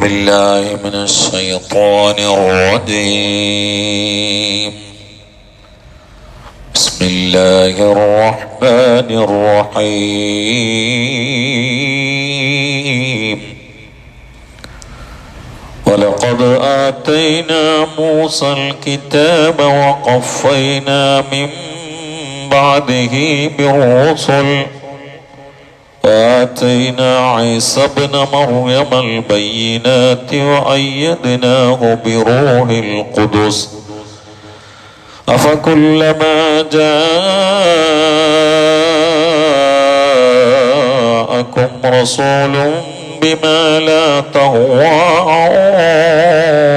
بالله من الشيطان الرجيم. بسم الله الرحمن الرحيم. ولقد آتينا موسى الكتاب وقفينا من بعده بالرسل. وآتينا عيسى ابن مريم البينات وأيدناه بروح القدس. أفكلما جاءكم رسول بما لا تهوى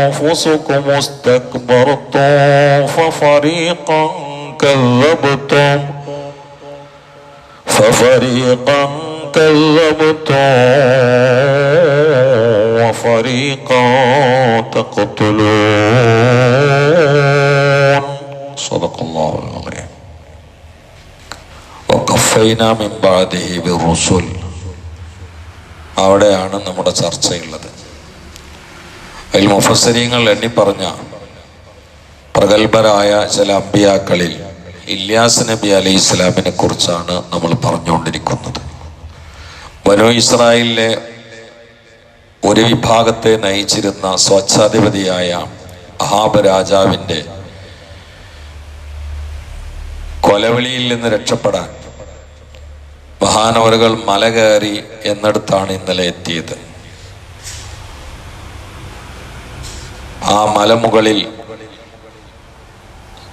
أنفسكم استكبرتم ففريقا كذبتم ففريقا كذبتم وفريقا تقتلون صدق الله العظيم وقفينا من بعده بالرسل അവിടെയാണ് നമ്മുടെ ചർച്ചയുള്ളത് അതിൽ മുഫസരീങ്ങൾ എണ്ണി പറഞ്ഞ പ്രഗത്ഭരായ ചില അമ്പിയാക്കളിൽ ഇല്യാസ് നബി അലൈഹി ഇസ്ലാമിനെ കുറിച്ചാണ് നമ്മൾ പറഞ്ഞുകൊണ്ടിരിക്കുന്നത് വനു ഇസ്രായേലിലെ ഒരു വിഭാഗത്തെ നയിച്ചിരുന്ന സ്വച്ഛാധിപതിയായ അഹാബ് രാജാവിന്റെ കൊലവിളിയിൽ നിന്ന് രക്ഷപ്പെടാൻ മഹാനവറുകൾ മല കയറി എന്നിടത്താണ് ഇന്നലെ എത്തിയത്. ആ മലമുകളിൽ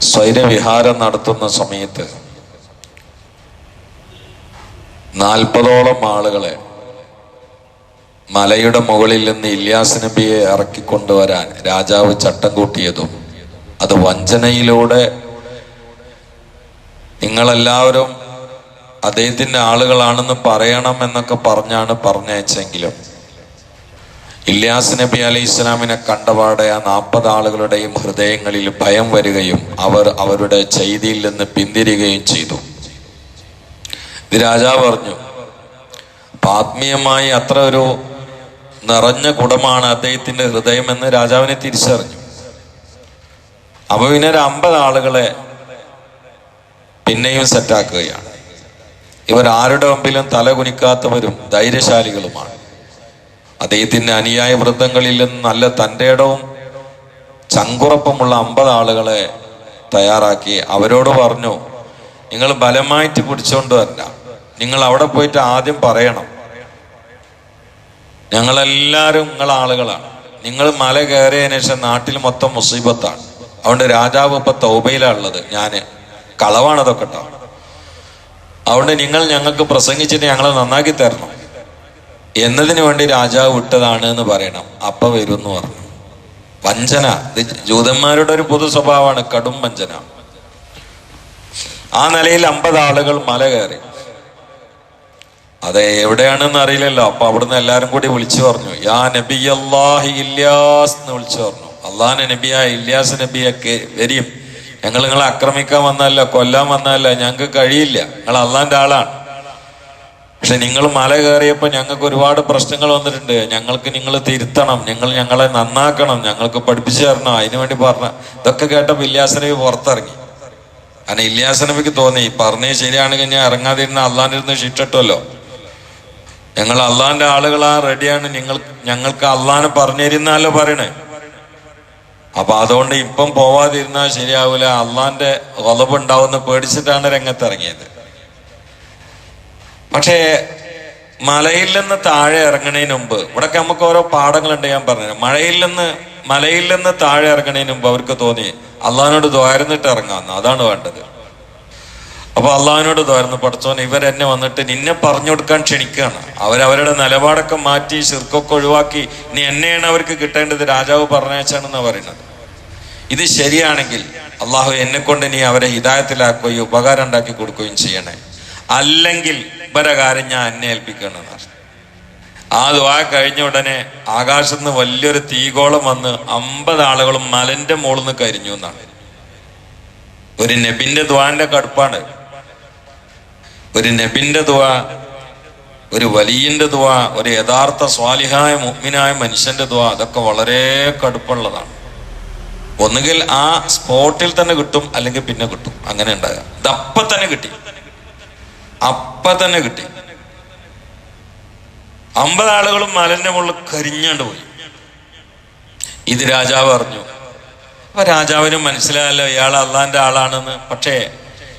സ്വൈരവിഹാരം നടത്തുന്ന സമയത്ത് നാൽപ്പതോളം ആളുകളെ മലയുടെ മുകളിൽ നിന്ന് ഇല്യാസ് നബിയെ ഇറക്കിക്കൊണ്ടുവരാൻ രാജാവ് ചട്ടം കൂട്ടിയതും അത് വഞ്ചനയിലൂടെ നിങ്ങളെല്ലാവരും അദ്ദേഹത്തിന്റെ ആളുകളാണെന്ന് പറയണം എന്നൊക്കെ പറഞ്ഞാണ് പറഞ്ഞയച്ചെങ്കിലും ഇല്യാസ് നബി അലി ഇസ്ലാമിനെ കണ്ടപാടെ ആ നാൽപ്പത് ആളുകളുടെയും ഹൃദയങ്ങളിൽ ഭയം വരികയും അവർ അവരുടെ ചെയ്തിയിൽ നിന്ന് പിന്തിരികയും ചെയ്തു. രാജാവ് പറഞ്ഞു. ആത്മീയമായി അത്ര ഒരു നിറഞ്ഞ കുടമാണ് അദ്ദേഹത്തിന്റെ ഹൃദയം എന്ന് രാജാവിനെ തിരിച്ചറിഞ്ഞു. അപ്പൊ പിന്നെ ഒരു അമ്പത് ആളുകളെ പിന്നെയും സെറ്റാക്കുകയാണ് ഇവർ ആരുടെ മുമ്പിലും തല കുനിക്കാത്തവരും ധൈര്യശാലികളുമാണ്. അദ്ദേഹത്തിന്റെ അനുയായ വൃദ്ധങ്ങളിൽ നിന്ന് നല്ല തന്റെ ഇടവും ചങ്കുറപ്പമുള്ള അമ്പത് ആളുകളെ തയ്യാറാക്കി അവരോട് പറഞ്ഞു നിങ്ങൾ ബലമായിട്ട് പിടിച്ചുകൊണ്ട് വരണ്ട. നിങ്ങൾ അവിടെ പോയിട്ട് ആദ്യം പറയണം. ഞങ്ങളെല്ലാവരും നിങ്ങളെ ആളുകളാണ്. നിങ്ങൾ മല കയറിയതിനു ശേഷം നാട്ടിൽ മൊത്തം മുസീബത്താണ്. അതുകൊണ്ട് രാജാവ് ഇപ്പൊ തൗബയിലാണുള്ളത് ഞാൻ കളവാണതൊക്കെ കേട്ടോ അതുകൊണ്ട് നിങ്ങൾ ഞങ്ങൾക്ക് പ്രസംഗിച്ചിട്ട് ഞങ്ങളെ നന്നാക്കി തരണം. എന്നതിന് വേണ്ടി രാജാവ് വിട്ടതാണ് എന്ന് പറയണം. അപ്പ വരും എന്ന് പറഞ്ഞു. വഞ്ചന. ഇത് ജൂതന്മാരുടെ ഒരു പൊതു സ്വഭാവമാണ് കടും വഞ്ചന. ആ നിലയിൽ അമ്പത് ആളുകൾ മല കയറി. അതെ എവിടെയാണെന്ന് അറിയില്ലല്ലോ. അപ്പൊ അവിടുന്ന് എല്ലാരും കൂടി വിളിച്ചു പറഞ്ഞു യാ നബി അള്ളാഹി എന്ന് വിളിച്ചു പറഞ്ഞു. അള്ളാഹ് നബിയായ ഇല്യാസ് നബിയൊക്കെ വരും ഞങ്ങൾ നിങ്ങളെ ആക്രമിക്കാൻ വന്നല്ല കൊല്ലാൻ വന്നല്ല ഞങ്ങൾക്ക് കഴിയില്ല. നിങ്ങൾ അള്ളാന്റെ ആളാണ്. പക്ഷെ നിങ്ങൾ മല കയറിയപ്പോൾ ഞങ്ങൾക്ക് ഒരുപാട് പ്രശ്നങ്ങൾ വന്നിട്ടുണ്ട്. ഞങ്ങൾക്ക് നിങ്ങൾ തിരുത്തണം. നിങ്ങൾ ഞങ്ങളെ നന്നാക്കണം. ഞങ്ങൾക്ക് പഠിപ്പിച്ചു തരണം. അതിനു വേണ്ടി പറഞ്ഞ ഇതൊക്കെ കേട്ടപ്പോൾ ഇല്ലാസ് നബി പുറത്തിറങ്ങി. കാരണം ഇല്ലാസ് നബിക്ക് തോന്നി പറഞ്ഞേ ശരിയാണെങ്കിൽ ഞാൻ ഇറങ്ങാതിരുന്ന അള്ളാന്റെ ഇരുന്ന് ശിക്ഷട്ടല്ലോ ഞങ്ങൾ അള്ളാന്റെ ആളുകളാ റെഡിയാണ്. നിങ്ങൾ ഞങ്ങൾക്ക് അള്ളാനെ പറഞ്ഞിരുന്നാലോ പറയണേ? അപ്പൊ അതുകൊണ്ട് ഇപ്പം പോവാതിരുന്നാൽ ശരിയാവൂല. അള്ളാന്റെ കൊലവുണ്ടാവുന്ന പേടിച്ചിട്ടാണ് രംഗത്തിറങ്ങിയത്. പക്ഷേ മലയിൽ നിന്ന് താഴെ ഇറങ്ങണതിന് മുമ്പ് ഇവിടൊക്കെ നമുക്ക് ഓരോ പാഠങ്ങളുണ്ട് ഞാൻ പറഞ്ഞു മഴയിൽ നിന്ന് മലയിൽ നിന്ന് താഴെ ഇറങ്ങണതിന് മുമ്പ് അവർക്ക് തോന്നി അള്ളഹാനോട് ദ്വാരന്നിട്ട് ഇറങ്ങാന്ന് അതാണ് വേണ്ടത്. അപ്പൊ അള്ളഹാനോട് തോരുന്നു പഠിച്ചോൻ ഇവരെന്നെ വന്നിട്ട് നിന്നെ പറഞ്ഞു കൊടുക്കാൻ ക്ഷണിക്കുകയാണ്. അവരവരുടെ നിലപാടൊക്കെ മാറ്റി ശിർക്കൊക്കെ ഒഴിവാക്കി നീ എന്നെയാണ് അവർക്ക് കിട്ടേണ്ടത്? രാജാവ് പറഞ്ഞയച്ചാണെന്നാണ് പറയുന്നത്. ഇത് ശരിയാണെങ്കിൽ അള്ളാഹു എന്നെ കൊണ്ട് നീ അവരെ ഹിതായത്തിലാക്കുകയും ഉപകാരം ഉണ്ടാക്കി കൊടുക്കുകയും ചെയ്യണേ. അല്ലെങ്കിൽ ഇവരെ കാര്യം ഞാൻ എന്നെ ഏൽപ്പിക്കണമെന്ന്. ആ ദ്വാ കഴിഞ്ഞ ഉടനെ ആകാശത്ത് വലിയൊരു തീകോളം വന്ന് അമ്പത് ആളുകളും മലന്റെ മുകളിൽ നിന്ന് കരിഞ്ഞു എന്നാണ്. ഒരു നബിന്റെ ദ്വാന്റെ കടുപ്പാണ്. ഒരു നബിന്റെ ദുവ ഒരു വലിയന്റെ ദുവ ഒരു യഥാർത്ഥ സ്വാലിഹായ മുഗ്മിനായ മനുഷ്യന്റെ ദുവ അതൊക്കെ വളരെ കടുപ്പുള്ളതാണ് ഒന്നുകിൽ ആ സ്പോട്ടിൽ തന്നെ കിട്ടും അല്ലെങ്കിൽ പിന്നെ കിട്ടും. അങ്ങനെ ഉണ്ടാകാം ഇത് അപ്പ തന്നെ കിട്ടി. അപ്പ തന്നെ കിട്ടി. അമ്പത് ആളുകളും മലന്റെ മുകളിൽ കരിഞ്ഞാണ്ട് പോയി. ഇത് രാജാവ് അറിഞ്ഞു. അപ്പൊ രാജാവിനും മനസ്സിലായല്ലോ ഇയാൾ അള്ളാന്റെ ആളാണെന്ന്. പക്ഷേ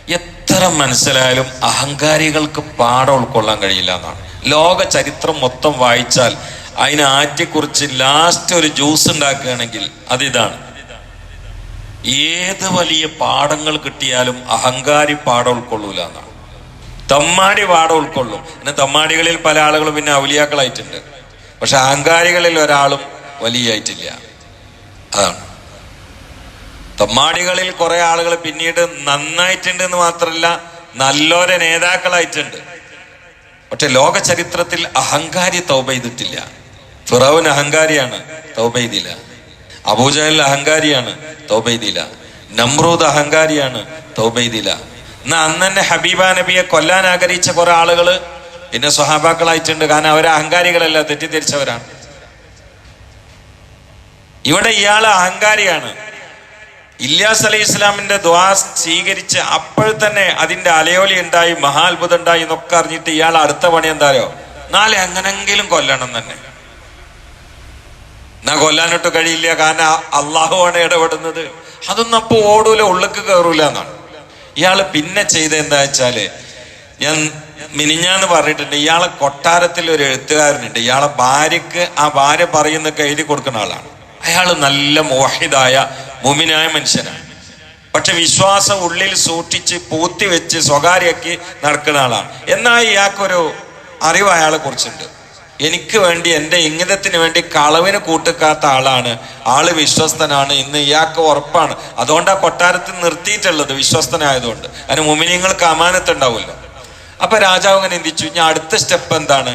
എത്ര മനസ്സിലായാലും അഹങ്കാരികൾക്ക് പാഠം ഉൾക്കൊള്ളാൻ കഴിയില്ല എന്നാണ്. ലോക ചരിത്രം മൊത്തം വായിച്ചാൽ അതിനെ ആറ്റിക്കുറിച്ച് ലാസ്റ്റ് ഒരു ജ്യൂസ് ഉണ്ടാക്കുകയാണെങ്കിൽ അതിതാണ്. ഏത് വലിയ പാഠങ്ങൾ കിട്ടിയാലും അഹങ്കാരി പാഠം ഉൾക്കൊള്ളൂല എന്നാണ്. തമ്മാടി പാഠം ഉൾക്കൊള്ളും. പിന്നെ തമ്മാടികളിൽ പല ആളുകളും പിന്നെ ഔലിയാക്കളായിട്ടുണ്ട്. പക്ഷെ അഹങ്കാരികളിൽ ഒരാളും വലിയായിട്ടില്ല. അതാണ്. തമ്മാടികളിൽ കുറെ ആളുകൾ പിന്നീട് നന്നായിട്ടുണ്ട് എന്ന് മാത്രമല്ല നല്ലൊരു നേതാക്കളായിട്ടുണ്ട്. പക്ഷെ ലോക ചരിത്രത്തിൽ അഹങ്കാരി തൗബ ചെയ്തിട്ടില്ല. ഫിറോൻ അഹങ്കാരിയാണ് തൗബ ചെയ്തില്ല. അബൂജഹൽ അഹങ്കാരിയാണ് തൗബ ചെയ്തില്ല. നമ്രൂദ് അഹങ്കാരിയാണ് തൗബ ചെയ്തില്ല. എന്നാ അന്ന് തന്നെ ഹബീബ നബിയെ കൊല്ലാൻ ആഗ്രഹിച്ച കുറെ ആളുകൾ പിന്നെ സ്വഹാബാക്കളായിട്ടുണ്ട്. കാരണം അവർ അഹങ്കാരികളല്ല തെറ്റിദ്ധരിച്ചവരാണ്. ഇവിടെ ഇയാൾ അഹങ്കാരിയാണ്. ഇല്യാസ് അലൈഹി ഇസ്ലാമിന്റെ ദ്വാ സ്വീകരിച്ച് അപ്പോൾ തന്നെ അതിന്റെ അലയോലി ഉണ്ടായി മഹാത്ഭുതം ഉണ്ടായി എന്നൊക്കെ അറിഞ്ഞിട്ട് ഇയാൾ അടുത്ത പണി എന്തായോ നാളെ എങ്ങനെങ്കിലും കൊല്ലണം തന്നെ. എന്നാ കൊല്ലാനൊട്ട് കഴിയില്ല കാരണം അള്ളാഹുവാണ് ഇടപെടുന്നത്. അതൊന്നും അപ്പൊ ഓടൂല ഉള്ളിക്ക് കയറൂല എന്നാണ്. ഇയാൾ പിന്നെ ചെയ്ത എന്താ വെച്ചാൽ ഞാൻ മിനിഞ്ഞാന്ന് പറഞ്ഞിട്ടുണ്ട് ഇയാളെ കൊട്ടാരത്തിൽ ഒരു എഴുത്തുകാരനുണ്ട്. ഇയാളെ ഭാര്യക്ക് ആ ഭാര്യ പറയുന്നൊക്കെ എഴുതി കൊടുക്കുന്ന ആളാണ്. അയാൾ നല്ല മോഹിതായ മുമിനായ മനുഷ്യനാണ്. പക്ഷെ വിശ്വാസം ഉള്ളിൽ സൂക്ഷിച്ച് പൂത്തി വെച്ച് സ്വകാര്യാക്കി നടക്കുന്ന ആളാണ്. എന്നാൽ ഇയാൾക്കൊരു അറിവ് അയാളെ കുറിച്ചുണ്ട്. എനിക്ക് വേണ്ടി എന്റെ ഇംഗിതത്തിന് വേണ്ടി കളവിന് കൂട്ടുക്കാത്ത ആളാണ്. ആൾ വിശ്വസ്തനാണ്. ഇന്ന് ഇയാൾക്ക് ഉറപ്പാണ്. അതുകൊണ്ട് ആ കൊട്ടാരത്തിൽ നിർത്തിയിട്ടുള്ളത് വിശ്വസ്തനായതുകൊണ്ട്. അതിന് മുമിനിങ്ങൾക്ക് അമാനത്തുണ്ടാവുമല്ലോ അപ്പൊ രാജാവ് ഇങ്ങനെ എന്തിച്ചു ഞാൻ അടുത്ത സ്റ്റെപ്പ് എന്താണ്?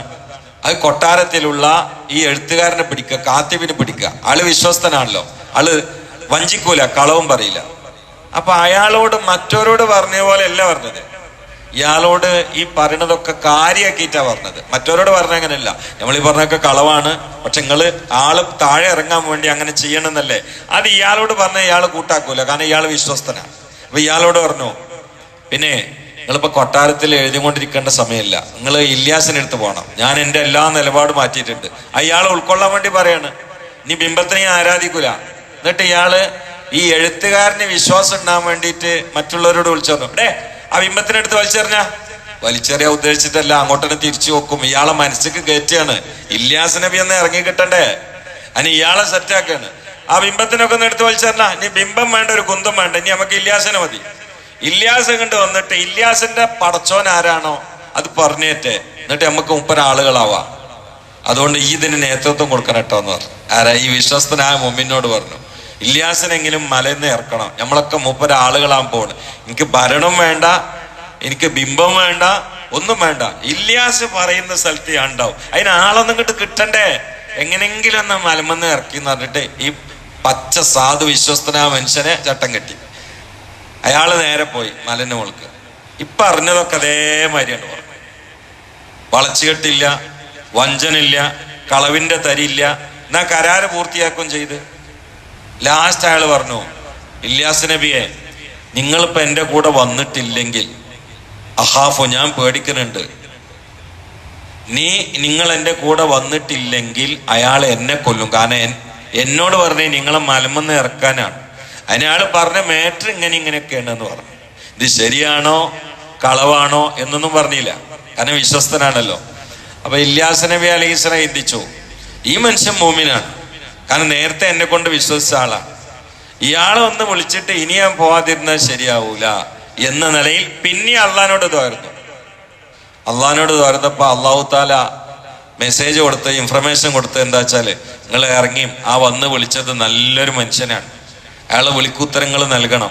അത് കൊട്ടാരത്തിലുള്ള ഈ എഴുത്തുകാരനെ പിടിക്കുക കാത്തിബിനെ പിടിക്കുക. ആൾ വിശ്വസ്തനാണല്ലോ. ആൾ വഞ്ചിക്കൂല കളവും പറയില്ല. അപ്പൊ അയാളോട് മറ്റവരോട് പറഞ്ഞ പോലെ അല്ല പറഞ്ഞത്. ഇയാളോട് ഈ പറയണതൊക്കെ കാര്യാക്കിയിട്ടാ പറഞ്ഞത്. മറ്റവരോട് പറഞ്ഞ അങ്ങനെയല്ല. നമ്മൾ ഈ പറഞ്ഞൊക്കെ കളവാണ്. പക്ഷെ നിങ്ങൾ ആൾ താഴെ ഇറങ്ങാൻ വേണ്ടി അങ്ങനെ ചെയ്യണമെന്നല്ലേ. അത് ഇയാളോട് പറഞ്ഞ ഇയാൾ കൂട്ടാക്കൂല. കാരണം ഇയാൾ വിശ്വസ്തനാണ് അപ്പൊ ഇയാളോട് പറഞ്ഞു പിന്നെ നിങ്ങളിപ്പോ കൊട്ടാരത്തിൽ എഴുതിക്കൊണ്ടിരിക്കേണ്ട സമയമില്ല. നിങ്ങൾ ഇല്യാസിന് അടുത്ത് പോകണം. ഞാൻ എന്റെ എല്ലാ നിലപാട് മാറ്റിയിട്ടുണ്ട്. അയാൾ ഉൾക്കൊള്ളാൻ വേണ്ടി പറയാണ്. നീ ബിംബത്തിനെ ആരാധിക്കൂല. എന്നിട്ട് ഇയാൾ ഈ എഴുത്തുകാരന് വിശ്വാസം ഉണ്ടാകാൻ വേണ്ടിയിട്ട് മറ്റുള്ളവരോട് വിളിച്ചു പറഞ്ഞു. ഡേ ആ ബിംബത്തിനടുത്ത് വലിച്ചെറിഞ്ഞ? വലിച്ചെറിയാ ഉദ്ദേശിച്ചിട്ടല്ല അങ്ങോട്ട് തന്നെ തിരിച്ചു വെക്കും. ഇയാളെ മനസ്സിക്ക് കയറ്റിയാണ്. ഇല്യാസ് നബി ഒന്ന് ഇറങ്ങി കിട്ടണ്ടേ? അതിന് ഇയാളെ സെറ്റാക്കാണ് ആ ബിംബത്തിനൊക്കെ ഒന്ന് എടുത്ത് വലിച്ചെറിഞ്ഞ? ഇനി ബിംബം വേണ്ട ഒരു കുന്തം വേണ്ട. ഇനി നമുക്ക് ഇല്യാസിനെ മതി. ഇല്യാസ് കണ്ട് വന്നിട്ട് ഇല്യാസിന്റെ പടച്ചോൻ ആരാണോ അത് പറഞ്ഞേറ്റെ എന്നിട്ട് നമുക്ക് മുപ്പത് ആളുകളാവാ. അതുകൊണ്ട് ഈ ഇതിന് നേതൃത്വം കൊടുക്കണം കേട്ടോ എന്ന് പറഞ്ഞു. ആരാ? ഈ വിശ്വസ്തനായ മൊമ്മിനോട് പറഞ്ഞു. ഇല്യാസിനെങ്കിലും മലന്ന് ഇറക്കണം. നമ്മളൊക്കെ മുപ്പത് ആളുകളാൻ പോണ്. എനിക്ക് ഭരണം വേണ്ട എനിക്ക് ബിംബം വേണ്ട ഒന്നും വേണ്ട. ഇല്ലാസ് പറയുന്ന സ്ഥലത്ത് ഞാൻ ഉണ്ടാവും. അതിന് ആളൊന്നും ഇങ്ങോട്ട് കിട്ടണ്ടേ? എങ്ങനെങ്കിലും ഒന്ന് മലമെന്ന് ഇറക്കി എന്ന് പറഞ്ഞിട്ട് ഈ പച്ച സാധു വിശ്വസ്തനായ മനുഷ്യനെ ചട്ടം കെട്ടി. അയാൾ നേരെ പോയി മലന് മുകൾക്ക്. ഇപ്പൊ അറിഞ്ഞതൊക്കെ അതേമാതിരിയാണ് പറഞ്ഞത് വളച്ചുകെട്ടില്ല വഞ്ചനില്ല കളവിന്റെ തരിയില്ല. എന്നാ കരാറ് പൂർത്തിയാക്കുകയും ചെയ്ത്? ലാസ്റ്റ് അയാൾ പറഞ്ഞു ഇല്യാസ് നബിയെ നിങ്ങളിപ്പോ എന്റെ കൂടെ വന്നിട്ടില്ലെങ്കിൽ അഹാഫു ഞാൻ പേടിക്കുന്നുണ്ട്. നീ നിങ്ങൾ എന്റെ കൂടെ വന്നിട്ടില്ലെങ്കിൽ അയാൾ എന്നെ കൊല്ലും. കാരണം എന്നോട് പറഞ്ഞേ നിങ്ങളെ മലമെന്ന് ഇറക്കാനാണ്. അതിനയാൾ പറഞ്ഞ മേറ്റർ ഇങ്ങനെ ഇങ്ങനെയൊക്കെയാണ് എന്ന് പറഞ്ഞു. ഇത് ശരിയാണോ കളവാണോ എന്നൊന്നും പറഞ്ഞില്ല. കാരണം വിശ്വസ്തനാണല്ലോ. അപ്പൊ ഇല്യാസ് നബി അലൈഹി സ്വലാം ചിന്തിച്ചു ഈ മനുഷ്യൻ മോമിനാണ്. കാരണം നേരത്തെ എന്നെ കൊണ്ട് വിശ്വസിച്ച ആളാ. ഇയാളെ ഒന്ന് വിളിച്ചിട്ട് ഇനി ഞാൻ പോവാതിരുന്നത് ശരിയാവൂല എന്ന നിലയിൽ പിന്നെ അള്ളഹാനോട് തോരുന്നു. അള്ളഹാനോട് തോരുന്നപ്പോ അള്ളാഹു താല മെസ്സേജ് കൊടുത്ത് ഇൻഫർമേഷൻ കൊടുത്ത് എന്താ വെച്ചാൽ നിങ്ങൾ ഇറങ്ങി ആ വന്ന് വിളിച്ചത് നല്ലൊരു മനുഷ്യനാണ്. അയാളെ വിളിക്കുത്തരങ്ങൾ നൽകണം.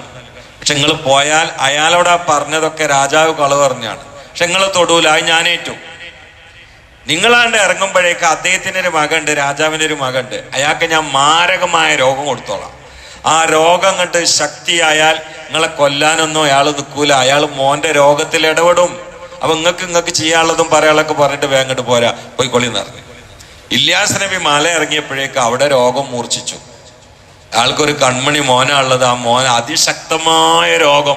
പക്ഷെ നിങ്ങൾ പോയാൽ അയാളോട് ആ പറഞ്ഞതൊക്കെ രാജാവ് കളവ് പറഞ്ഞാണ്. പക്ഷെ നിങ്ങൾ തൊടൂല അത് ഞാനേറ്റു. നിങ്ങളാണ്ട് ഇറങ്ങുമ്പോഴേക്ക് അദ്ദേഹത്തിന് ഒരു മകണ്ട് രാജാവിന് ഒരു മകണ്ട്. അയാൾക്ക് ഞാൻ മാരകമായ രോഗം കൊടുത്തോളാം. ആ രോഗം കണ്ട് ശക്തിയായാൽ നിങ്ങളെ കൊല്ലാനൊന്നും അയാൾ നിൽക്കൂല. അയാൾ മോന്റെ രോഗത്തിൽ ഇടപെടും. അപ്പൊ നിങ്ങൾക്ക് നിങ്ങൾക്ക് ചെയ്യാനുള്ളതും പറയാനുള്ളതൊക്കെ പറഞ്ഞിട്ട് വേങ്ങോട്ട് പോരാ. പോയിക്കൊള്ളി നിറഞ്ഞു ഇല്യാസ് നബി മല ഇറങ്ങിയപ്പോഴേക്ക് അവിടെ രോഗം മൂർച്ഛിച്ചു. ആൾക്കൊരു കൺമണി മോനാണുള്ളത്. ആ മോൻ അതിശക്തമായ രോഗം.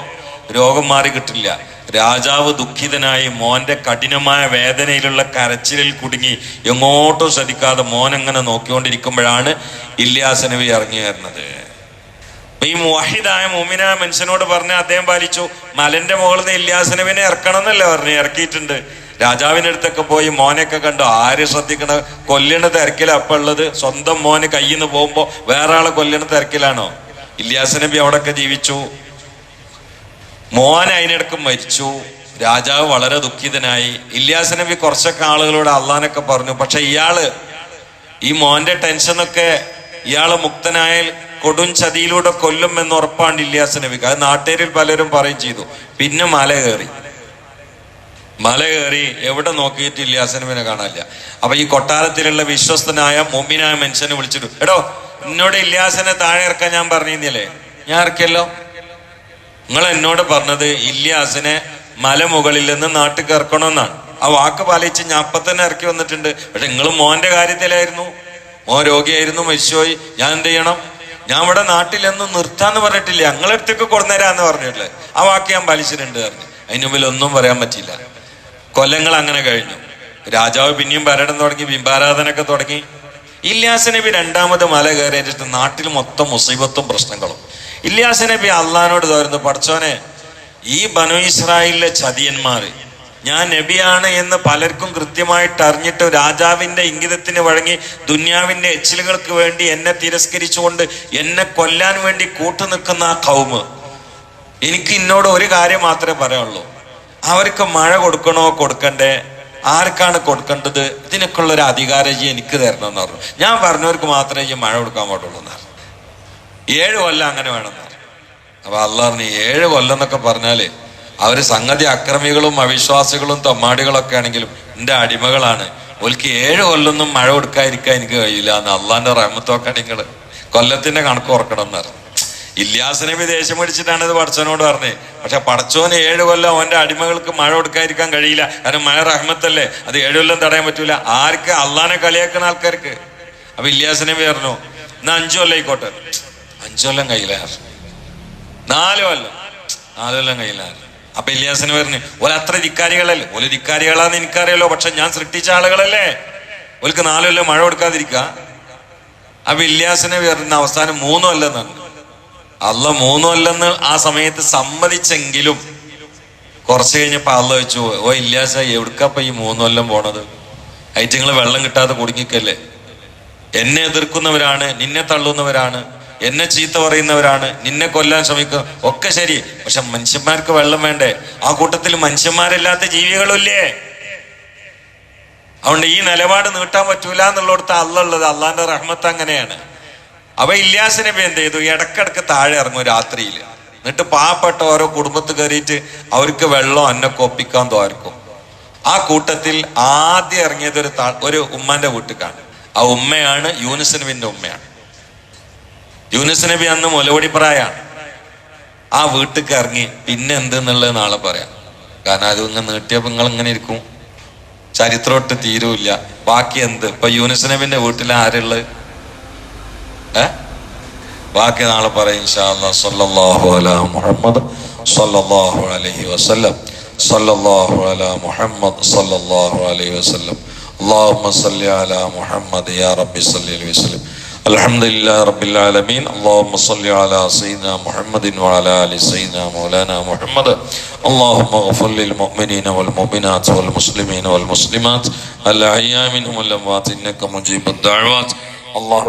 രോഗം മാറി കിട്ടില്ല. രാജാവ് ദുഃഖിതനായി മോന്റെ കഠിനമായ വേദനയിലുള്ള കരച്ചിലിൽ കുടുങ്ങി എങ്ങോട്ടും ശ്രദ്ധിക്കാതെ മോൻ അങ്ങനെ നോക്കിക്കൊണ്ടിരിക്കുമ്പോഴാണ് ഇല്യാസ് നബി ഇറങ്ങി വരുന്നത്. ഈ മുഹിദായ മുമിനായ മനുഷ്യനോട് പറഞ്ഞ അദ്ദേഹം പാലിച്ചു മലന്റെ മുകളിൽ നിന്ന് ഇല്യാസ് നബിനെ ഇറക്കണം എന്നല്ലേ പറഞ്ഞു ഇറക്കിയിട്ടുണ്ട്. രാജാവിന്റെ അടുത്തൊക്കെ പോയി മോനെയൊക്കെ കണ്ടു. ആര് ശ്രദ്ധിക്കണ കൊല്ലണ തിരക്കില അപ്പൊ ഉള്ളത്. സ്വന്തം മോന് കയ്യിൽ നിന്ന് പോകുമ്പോ വേറെ ആളെ കൊല്ലണ തിരക്കിലാണോ? ഇല്യാസ് നബി അവിടെയൊക്കെ ജീവിച്ചു. മോൻ അതിനിടക്ക് മരിച്ചു. രാജാവ് വളരെ ദുഃഖിതനായി. ഇല്യാസ് നബി കുറച്ചൊക്കെ ആളുകളോട് അള്ളഹാനൊക്കെ പറഞ്ഞു. പക്ഷെ ഇയാൾ ഈ മോന്റെ ടെൻഷനൊക്കെ ഇയാൾ മുക്തനായാൽ കൊടും ചതിയിലൂടെ കൊല്ലും എന്ന് ഉറപ്പാണ് ഇല്യാസ് നബിക്ക്. അത് നാട്ടുകാരിൽ പലരും പറയും ചെയ്തു. പിന്നെ മല കയറി. മല കയറി എവിടെ നോക്കിയിട്ട് ഇല്യാസ് നബിനെ കാണാനില്ല. അപ്പൊ ഈ കൊട്ടാരത്തിലുള്ള വിശ്വസ്തനായ മൊമ്മിനായ മനുഷ്യനെ വിളിച്ചിട്ടു എടോ എന്നോട് ഇല്യാസിനെ താഴെ ഇറക്കാൻ ഞാൻ പറഞ്ഞിരുന്നില്ലേ? ഞാൻ ഇറക്കിയല്ലോ. നിങ്ങൾ എന്നോട് പറഞ്ഞത് ഇല്യാസിനെ മലമുകളിൽ നിന്ന് നാട്ടിൽ ഇറക്കണമെന്നാണ് ആ വാക്ക് പാലിച്ച് ഞാൻ അപ്പൊ തന്നെ ഇറക്കി വന്നിട്ടുണ്ട്. പക്ഷെ നിങ്ങൾ മോന്റെ കാര്യത്തിലായിരുന്നു. മോൻ രോഗിയായിരുന്നു മരിച്ചുപോയി. ഞാൻ എന്ത് ചെയ്യണം? ഞാൻ ഇവിടെ നാട്ടിലെന്നും നിർത്താന്ന് പറഞ്ഞിട്ടില്ല. ഞങ്ങളടുത്തേക്ക് കൊടുന്നേരാന്ന് പറഞ്ഞിട്ടില്ലേ ആ വാക്ക് ഞാൻ പാലിച്ചിട്ടുണ്ട് പറഞ്ഞു. അതിന് മുമ്പിൽ ഒന്നും പറയാൻ പറ്റില്ല കൊല്ലങ്ങൾ അങ്ങനെ കഴിഞ്ഞു. രാജാവ് പിന്നെയും ഭരണം തുടങ്ങി ബിംബാരാധനൊക്കെ തുടങ്ങി. ഇല്യാസ് നബി രണ്ടാമത് മല കയറിയിട്ട് നാട്ടിൽ മൊത്തം മുസീബത്തും പ്രശ്നങ്ങളും. ഇല്യാസ് നബി അള്ളഹാനോട് തോരുന്നു പഠിച്ചോനെ ഈ ബനു ഇസ്രായേലിലെ ചതിയന്മാർ ഞാൻ നബിയാണ് എന്ന് പലർക്കും കൃത്യമായിട്ട് അറിഞ്ഞിട്ട് രാജാവിന്റെ ഇംഗിതത്തിന് വഴങ്ങി ദുന്യാവിന്റെ എച്ചിലുകൾക്ക് വേണ്ടി എന്നെ തിരസ്കരിച്ചുകൊണ്ട് എന്നെ കൊല്ലാൻ വേണ്ടി കൂട്ടു നിൽക്കുന്ന ആ കൗമ്. എനിക്ക് ഇന്നോട് ഒരു കാര്യം മാത്രമേ പറയുള്ളൂ അവർക്ക് മഴ കൊടുക്കണോ കൊടുക്കണ്ടേ? ആർക്കാണ് കൊടുക്കേണ്ടത്? ഇതിനൊക്കെയുള്ള ഒരു അധികാരജി എനിക്ക് തരണം എന്ന് പറഞ്ഞു. ഞാൻ പറഞ്ഞവർക്ക് മാത്രമേ മഴ കൊടുക്കാൻ പാടുള്ളൂ എന്ന് പറഞ്ഞു. ഏഴ് കൊല്ലം അങ്ങനെ വേണം. അപ്പൊ അള്ളാഹ് നീ ഏഴ് കൊല്ലം എന്നൊക്കെ പറഞ്ഞാൽ അവർ സംഗതി അക്രമികളും അവിശ്വാസികളും തൊമ്മാടികളൊക്കെ ആണെങ്കിലും എന്റെ അടിമകളാണ്. ഒലിക്ക് ഏഴ് കൊല്ലൊന്നും മഴ കൊടുക്കാതിരിക്കാൻ എനിക്ക് കഴിയില്ല എന്ന് അള്ളാന്റെ റഹമത്തൊക്കെ നിങ്ങൾ കൊല്ലത്തിന്റെ കണക്ക് ഓർക്കണം എന്ന് പറഞ്ഞു. ദേഷ്യം പിടിച്ചിട്ടാണ് ഇത് പടച്ചവനോട് പറഞ്ഞത് പക്ഷെ പടച്ചോന് ഏഴ് കൊല്ലം അവന്റെ അടിമകൾക്ക് മഴ കൊടുക്കാതിരിക്കാൻ കഴിയില്ല. കാരണം മഴ റഹ്മത്തല്ലേ. അത് ഏഴ് കൊല്ലം തടയാൻ പറ്റൂല. ആർക്ക് അള്ളാനെ കളിയാക്കുന്ന ആൾക്കാർക്ക്? അപ്പൊ ഇല്യാസ് നബി പറഞ്ഞു എന്നാ അഞ്ചു കൊല്ലം ആയിക്കോട്ടെ. അഞ്ചു കൊല്ലം കയ്യിലാ. നാല് കൊല്ലം. നാല് കൊല്ലം കയ്യിലാറ് അപ്പൊ ഇല്യാസിന് പറഞ്ഞു ഓല അത്ര ധിക്കാരികളല്ലേ? ഓല ധിക്കാരികളാന്ന് എനിക്കറിയാലോ പക്ഷെ ഞാൻ സൃഷ്ടിച്ച ആളുകളല്ലേ? ഓൽക്ക് നാല് കൊല്ലം മഴ കൊടുക്കാതിരിക്ക. അപ്പൊ ഇല്യാസിനെ വരുന്ന അവസാനം മൂന്നു കൊല്ലം തന്നെ അല്ല മൂന്നു അല്ലെന്ന് ആ സമയത്ത് സമ്മതിച്ചെങ്കിലും കുറച്ച് കഴിഞ്ഞപ്പോ അള്ള വെച്ചു ഓ ഇല്ലാസ എവിടുക്കപ്പ ഈ മൂന്നു കൊല്ലം പോണത്? അയിറ്റങ്ങൾ വെള്ളം കിട്ടാതെ കുടുങ്ങിക്കല്ലേ? എന്നെ എതിർക്കുന്നവരാണ് നിന്നെ തള്ളുന്നവരാണ്. എന്നെ ചീത്ത പറയുന്നവരാണ്. നിന്നെ കൊല്ലാൻ ശ്രമിക്കുക ഒക്കെ ശരി. പക്ഷെ മനുഷ്യന്മാർക്ക് വെള്ളം വേണ്ടേ? ആ കൂട്ടത്തിൽ മനുഷ്യന്മാരില്ലാത്ത ജീവികളില്ലേ അതുകൊണ്ട് ഈ നിലപാട് നീട്ടാൻ പറ്റൂല എന്നുള്ളടത്ത് അല്ലുള്ളത് അള്ളാന്റെ റഹ്മത്ത് അങ്ങനെയാണ്. അവ ഇല്ലാസ് നബി എന്ത് ചെയ്തു? ഇടക്കിടക്ക് താഴെ ഇറങ്ങും രാത്രിയിൽ. എന്നിട്ട് പാവപ്പെട്ട ഓരോ കുടുംബത്ത് കയറിയിട്ട് അവർക്ക് വെള്ളം അന്നെ ഒപ്പിക്കാൻ തോർക്കും ആ കൂട്ടത്തിൽ ആദ്യം ഇറങ്ങിയത് ഒരു ഒരു ഉമ്മാന്റെ വീട്ടിൽ കാണും. ആ ഉമ്മയാണ് യൂനുസ് നബിന്റെ ഉമ്മയാണ്. യൂനസ് നബി അന്ന് മുലവടിപ്പറായാണ് ആ വീട്ടിൽ ഇറങ്ങി പിന്നെ എന്തെന്നുള്ളത് നാളെ പറയാം. കാരണം അത് ഇങ്ങനെ നീട്ടിയപ്പോൾ നിങ്ങൾ ഇങ്ങനെ ഇരിക്കും. ചരിത്രമൊട്ട് തീരൂല്ല ബാക്കി എന്ത്? ഇപ്പൊ യൂനസ് നബിന്റെ വീട്ടിൽ ആരുള്ളത്? ഏ? ബാക്കി നാളെ പറയും സല്ലല്ലാഹു അല മുഹമ്മദ് സല്ലല്ലാഹു അലൈഹി വസല്ലം. സല്ലല്ലാഹു അല മുഹമ്മദ് സല്ലല്ലാഹു അലൈഹി വസല്ലം. അല്ലാഹുമ്മ സല്ലി അലാ മുഹമ്മദ് യാ റബ്ബി സല്ലി അലൈഹി വസല്ലം. الحمد لله رب العالمين اللهم صل على سيدنا محمد وعلى ال سيدنا مولانا محمد اللهم اغفر للمؤمنين والمؤمنات والمسلمين والمسلمات الاحياء منهم والاموات انك مجيب الدعوات الله